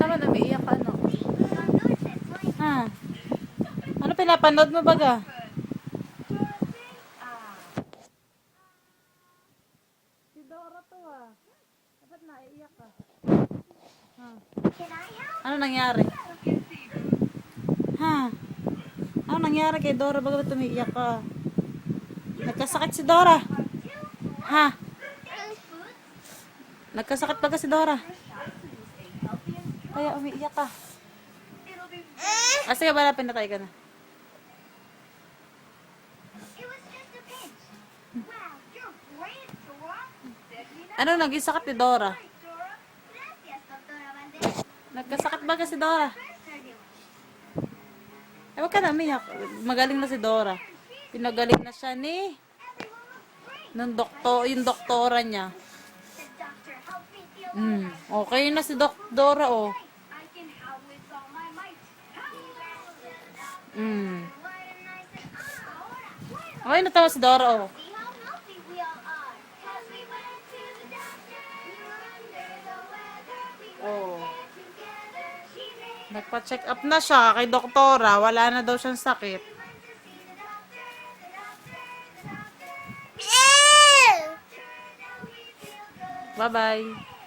Tama na, umiiyak ka, ano? Ha? Ano pinapanood mo baga? Si Dora to ah. Dapat naiiyak ka. Ha? Ano nangyari? Ha? Ano nangyari kay Dora? Baga ba't umiiyak ka? Nagkasakit si Dora. Ha? Nagkasakit baga si Dora. Kaya umiiyak ka. Ah, sige, wala, pinatay ka na. Ano naging sakit ni Dora? Nagkasakit ba si Dora? Eh, wag ka na umiyak. Magaling na si Dora. Pinagaling na siya ni ng doktor, yung doktora niya. Hmm. Okay na si Dok Dora, oh. Hmm. Okay na tawa si Dora, oh. Oh. Nagpa-check up na siya kay doktora. Wala na daw siyang sakit. Bye-bye.